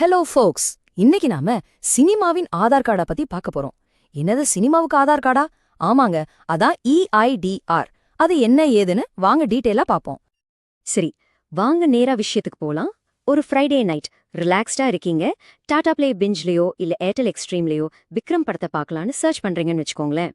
Hello ஃபோக்ஸ் இன்னைக்கு நாம சினிமாவின் ஆதார் கார்டை பத்தி பார்க்க போறோம். என்னது சினிமாவுக்கு ஆதார் கார்டா? ஆமாங்க அதான் இஐடிஆர் அது என்ன ஏதுன்னு வாங்க டீட்டெயிலா பாப்போம் சரி வாங்க நேரா விஷயத்துக்கு போலாம். ஒரு ஃப்ரைடே நைட் ரிலாக்ஸ்டா இருக்கீங்க. டாடா பிளே பிஞ்ச்லயோ இல்ல ஏர்டெல் எக்ஸ்ட்ரீம்லயோ விக்ரம் படத்தை பார்க்கலான்னு சர்ச் பண்றீங்கன்னு வச்சுக்கோங்களேன்.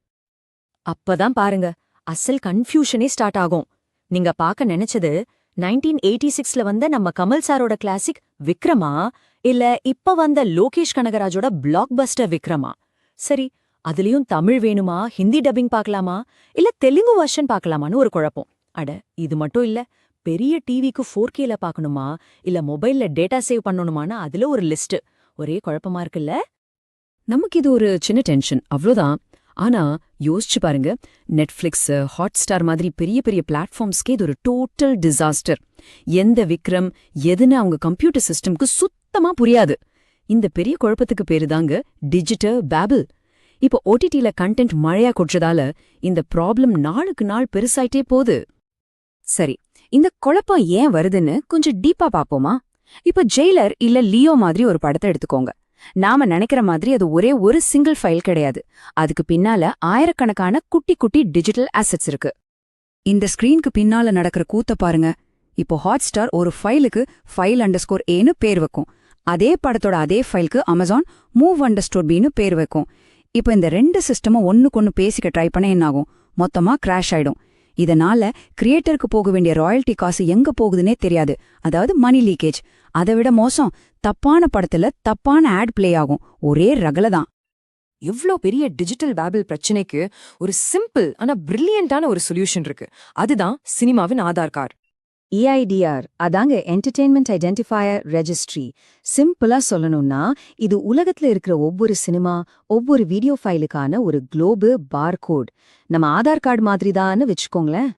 அப்பதான் பாருங்க அசல் கன்ஃபியூஷனே ஸ்டார்ட் ஆகும். நீங்க பார்க்க நினைச்சது நைன்டீன் எயிட்டி சிக்ஸ்ல வந்த நம்ம கமல் சாரோட கிளாசிக் விக்ரமா? இல்ல இப்ப வந்த லோகேஷ் கனகராஜோட பிளாக் பஸ்டர் விக்ரமா? சரி அதுலயும் தமிழ் வேணுமா? ஹிந்தி டப்பிங் பார்க்கலாமா? இல்ல தெலுங்கு வெர்ஷன் பார்க்கலாமான்னு ஒரு குழப்பம். அட இது மட்டும் இல்ல பெரிய டிவிக்கு ஃபோர் கேல பார்க்கணுமா? இல்ல மொபைல்ல டேட்டா சேவ் பண்ணணுமான்னு அதுல ஒரு லிஸ்ட் ஒரே குழப்பமா இருக்குல்ல? நமக்கு இது ஒரு சின்ன டென்ஷன் அவ்வளோதான் ஆனா யோசிச்சு பாருங்க நெட்ஃபிளிக்ஸ் ஹாட்ஸ்டார் மாதிரி பெரிய பெரிய பிளாட்ஃபார்ம்ஸ்க்கே இது ஒரு டோட்டல் டிசாஸ்டர் எந்த விக்ரம் எதுன்னு அவங்க கம்ப்யூட்டர் சிஸ்டம்க்கு சுத்தமா புரியாது. இந்த பெரிய குழப்பத்துக்கு பேரு தாங்க டிஜிட்டல் பேபிள் இப்போ ஓடிடில கண்டென்ட் மழையா கொற்றதால இந்த ப்ராப்ளம் நாளுக்கு நாள் பெருசாயிட்டே போகுது. சரி இந்த குழப்பம் ஏன் வருதுன்னு கொஞ்சம் டீப்பா பாப்போமா இப்ப ஜெயிலர் இல்ல லியோ மாதிரி ஒரு படத்தை எடுத்துக்கோங்க. நாம நினைக்கிற மாதிரி அது ஒரே ஒரு சிங்கிள் ஃபைல் கிடையாது. அதுக்கு பின்னால ஆயிரக்கணக்கான குட்டி குட்டி டிஜிட்டல் அசெட்ஸ் இருக்கு. இந்த ஸ்கிரீனுக்கு பின்னால நடக்கிற கூத்த பாருங்க. இப்போ ஹாட்ஸ்டார் ஒரு ஃபைலுக்கு ஃபைல் அண்டர் ஸ்கோர் ஏன்னு பேர் வைக்கும். அதே படத்தோட அதே ஃபைலுக்கு அமேசான் மூவ் அண்டர் ஸ்டோர் பின்னு பேர் வைக்கும். இப்போ இந்த ரெண்டு சிஸ்டமும் ஒன்னுக்கொன்னு பேசிக்க ட்ரை பண்ண என்னாகும்? மொத்தமா கிராஷ் ஆயிடும். இதனால கிரியேட்டருக்கு போக வேண்டிய ராயல்டி காசு எங்க போகுதுன்னே தெரியாது. அதாவது மணி லீக்கேஜ் அதை விட மோசம். தப்பான படத்துல தப்பான ஆட் பிளே ஆகும். ஒரே ரகல தான். இவ்ளோ பெரிய டிஜிட்டல் பேபிள் பிரச்சனைக்கு ஒரு சிம்பிள் ஆனா பிரில்லியண்டான ஒரு சொல்யூஷன் இருக்கு. அதுதான் சினிமாவின் ஆதார் கார்டு. EIDR அதாங்க என்டர்டெயின்மெண்ட் ஐடென்டிஃபையர் ரெஜிஸ்ட்ரி சிம்பிளா சொல்லணும்னா இது உலகத்துல இருக்கிற ஒவ்வொரு சினிமா ஒவ்வொரு வீடியோ ஃபைலுக்கான ஒரு குளோபு பார்கோட். நம்ம ஆதார் கார்டு மாதிரி தான்னு வச்சுக்கோங்களேன்.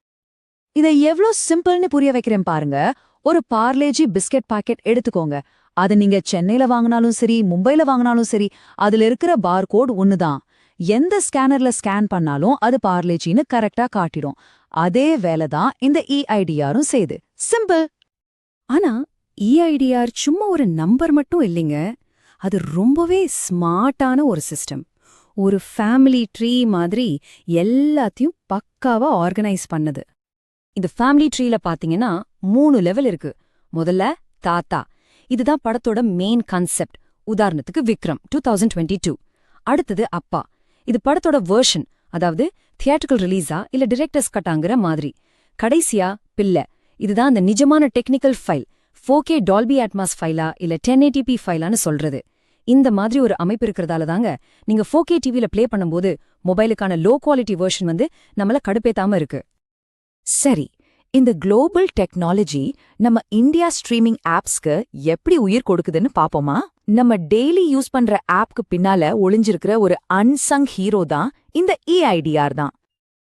இதை எவ்ளோ சிம்பிள்னு புரிய வைக்கிறேன் பாருங்க. ஒரு பார்லேஜி பிஸ்கட் பாக்கெட் எடுத்துக்கோங்க. அது நீங்க சென்னையில வாங்கினாலும் சரி மும்பைல வாங்கினாலும் சரி அதுல இருக்கிற பார்கோட் தான் எந்த ஸ்கேனர்ல ஸ்கேன் பண்ணாலும் அது பார்லேஜின்னு கரெக்டா காட்டிடும். அதே வேலை தான் இந்த இஐடிஆரும் செய்யுது சிம்பிள் ஆனா இஐடிஆர் சும்மா ஒரு நம்பர் மட்டும் இல்லைங்க. அது ரொம்பவே ஸ்மார்ட்டான ஒரு சிஸ்டம் ஒரு ஃபேமிலி ட்ரீ மாதிரி எல்லாத்தையும் பக்காவா ஆர்கனைஸ் பண்ணது. இந்த ஃபேமிலி ட்ரீல பாத்தீங்கன்னா மூணு லெவல் இருக்கு. முதல்ல தாத்தா. இதுதான் படத்தோட மெயின் கான்செப்ட் உதாரணத்துக்கு Vikram two thousand twenty two அடுத்தது அப்பா. இது படத்தோட வேர்ஷன் அதாவது தியேட்டர்கள் ரிலீஸா இல்ல டிரெக்டர்ஸ் கட்டாங்கிற மாதிரி. கடைசியா பில்ல. இதுதான் அந்த நிஜமான டெக்னிக்கல் ஃபைல் ஃபோகே டால்பி அட்மாஸ் ஃபைலா இல்ல டென் ஏடிபி ஃபைலான்னு சொல்றது. இந்த மாதிரி ஒரு அமைப்பு இருக்கிறதால தாங்க நீங்க ஃபோகே டிவில ப்ளே பண்ணும்போது மொபைலுக்கான லோ குவாலிட்டி வெர்ஷன் வந்து நம்மள கடுப்பேத்தாம இருக்கு. சரி. இந்த குளோபல் டெக்னாலஜி நம்ம இந்தியா ஸ்ட்ரீமிங் ஆப்ஸ்க்கு எப்படி உயிர் கொடுக்குதுன்னு பாப்போமா நம்ம டெய்லி யூஸ் பண்ற ஆப்க்கு பின்னால ஒளிஞ்சிருக்கிற ஒரு அன்சங் ஹீரோ தான் இந்த இஐடிஆர் தான்.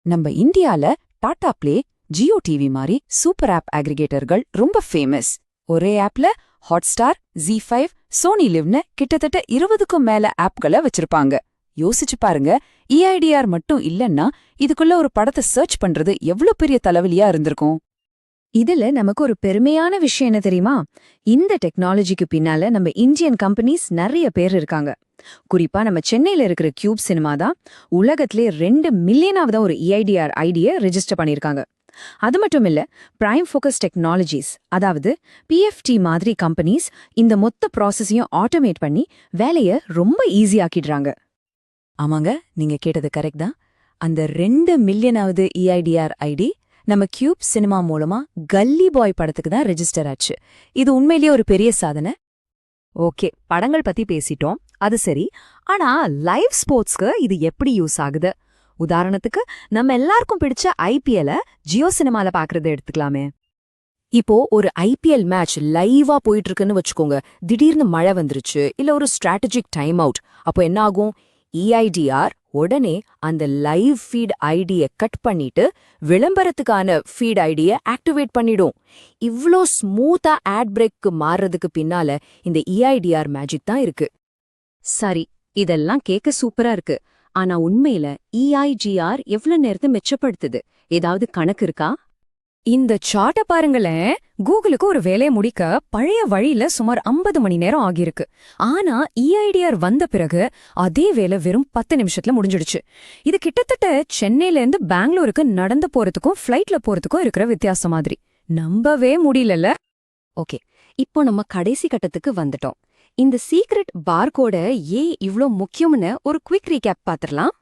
நம்ம இந்தியால டாடா பிளே ஜியோ டிவி மாதிரி சூப்பர் ஆப் அக்ரிகேட்டர்கள் ரொம்ப ஃபேமஸ் ஒரே ஆப்ல ஹாட்ஸ்டார் ஜி ஃபைவ் சோனி லிவ்னு கிட்டத்தட்ட இருபதுக்கும் மேல ஆப்களை வச்சிருப்பாங்க. யோசிச்சு பாருங்க இஐடிஆர் மட்டும் இல்லைன்னா இதுக்குள்ள ஒரு படத்தை சர்ச் பண்றது எவ்ளோ பெரிய தலைவலியா இருந்திருக்கும்? இதுல நமக்கு ஒரு பெருமையான விஷயம் என்ன தெரியுமா? இந்த டெக்னாலஜிக்கு பின்னால நம்ம இந்தியன் கம்பெனிஸ் நிறைய பேர் இருக்காங்க. குறிப்பா நம்ம சென்னையில இருக்கிற கியூப் சினிமா தான் உலகத்திலே ரெண்டு மில்லியனாவதா ஒரு இஐடிஆர் ஐடியை ரெஜிஸ்டர் பண்ணிருக்காங்க அது மட்டும் இல்ல பிரைம் ஃபோக்கஸ் டெக்னாலஜிஸ் அதாவது பிஎஃப்டி மாதிரி கம்பெனிஸ் இந்த மொத்த ப்ராசஸையும் ஆட்டோமேட் பண்ணி வேலைய ரொம்ப ஈஸியாக்கிடுறாங்க ஆமாங்க நீங்க கேட்டது கரெக்ட் தான். அந்த ரெண்டு மில்லியனாவது இஐடிஆர் ஐடி நம்ம கியூப் சினிமா மூலமா கல்லி பாய் படத்துக்கு தான் ரெஜிஸ்டர் ஆச்சு. இது உண்மையிலேயே ஒரு பெரிய சாதனை. ஓகே படங்கள் பத்தி பேசிட்டோம். அது சரி. ஆனா லைவ் ஸ்போர்ட்ஸ்க்கு இது எப்படி யூஸ் ஆகுது? உதாரணத்துக்கு நம்ம எல்லாருக்கும் பிடிச்ச ஐபிஎல ஜியோ சினிமால பாக்குறத எடுத்துக்கலாமே. இப்போ ஒரு ஐபிஎல் மேட்ச் லைவா போயிட்டு இருக்குன்னு வச்சுக்கோங்க. திடீர்னு மழை வந்துருச்சு இல்ல ஒரு ஸ்ட்ராட்டஜிக் டைம் அவுட் அப்போ என்ன ஆகும்? இஐடிஆர் உடனே அந்த லைவ் ஃபீட் ஐடிய கட் பண்ணிட்டு விளம்பரத்துக்கான ஃபீட் ஐடிய ஆக்டிவேட் பண்ணிடும். இவ்ளோ ஸ்மூத்தா ஆட் பிரேக்கு மாறுறதுக்கு பின்னால இந்த இஐடிஆர் மேஜிக் தான் இருக்கு. சரி இதெல்லாம் கேட்க சூப்பரா இருக்கு. ஆனா உண்மையில இஐஜிஆர் எவ்வளவு நேரத்தை மெச்சப்படுத்துது? ஏதாவது கணக்கு இருக்கா? இந்த சார்ட்ட பாருங்களேன். கூகுளுக்கு ஒரு வேலையை முடிக்க பழைய வழியில சுமார் 50 மணி நேரம் ஆகியிருக்கு. ஆனா இஐடிஆர் வந்த பிறகு அதே வேலை வெறும் பத்து நிமிஷத்துல முடிஞ்சிடுச்சு. இது கிட்டத்தட்ட சென்னையில இருந்து பெங்களூருக்கு நடந்து போறதுக்கும் ஃபிளைட்ல போறதுக்கும் இருக்கிற வித்தியாசம் மாதிரி. நம்பவே முடியலல்ல. ஓகே இப்போ நம்ம கடைசி கட்டத்துக்கு வந்துட்டோம். இந்த சீக்ரெட் பார்கோட ஏன் இவ்ளோ முக்கியம்னு ஒரு குவிக் ரீகேப் பாத்திரலாம்.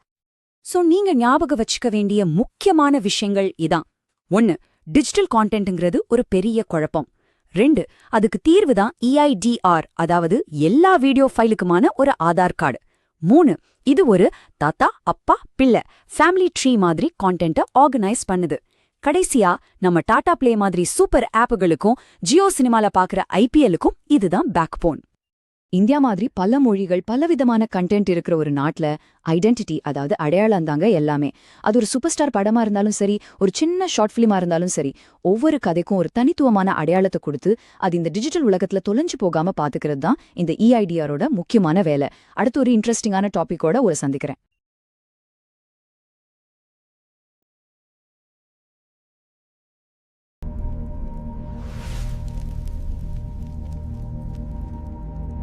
சோ நீங்க ஞாபகம் வச்சுக்க வேண்டிய முக்கியமான விஷயங்கள் இதான். ஒன்னு டிஜிட்டல் கான்டென்ட்ங்கிறது ஒரு பெரிய குழப்பம். ரெண்டு அதுக்கு தீர்வு தான் இஐடிஆர் அதாவது எல்லா வீடியோ ஃபைலுக்குமான ஒரு ஆதார் கார்டு. மூணு இது ஒரு தாத்தா அப்பா பிள்ளை ஃபேமிலி ட்ரீ மாதிரி கான்டென்ட்டை ஆர்கனைஸ் பண்ணுது. கடைசியா நம்ம டாடா பிளே மாதிரி சூப்பர் ஆப்புகளுக்கும் ஜியோ சினிமால பாக்குற ஐபிஎல்லுக்கும் இதுதான் பேக்போன் இந்தியா மாதிரி பல மொழிகள் பலவிதமான கண்டென்ட் இருக்கிற ஒரு நாட்டுல ஐடென்டிட்டி அதாவது அடையாளம் தாங்க எல்லாமே. அது ஒரு சூப்பர் ஸ்டார் படமா இருந்தாலும் சரி ஒரு சின்ன ஷார்ட் ஃபிலிமா இருந்தாலும் சரி ஒவ்வொரு கதைக்கும் ஒரு தனித்துவமான அடையாளத்தை கொடுத்து அது இந்த டிஜிட்டல் உலகத்துல தொலைஞ்சு போகாம பார்த்துக்கிறது தான் இந்த இஐடிஆரோட முக்கியமான வேலை. அடுத்து ஒரு இன்ட்ரெஸ்டிங்கான டாப்பிக்கோட ஒரு சந்திக்கிறேன்.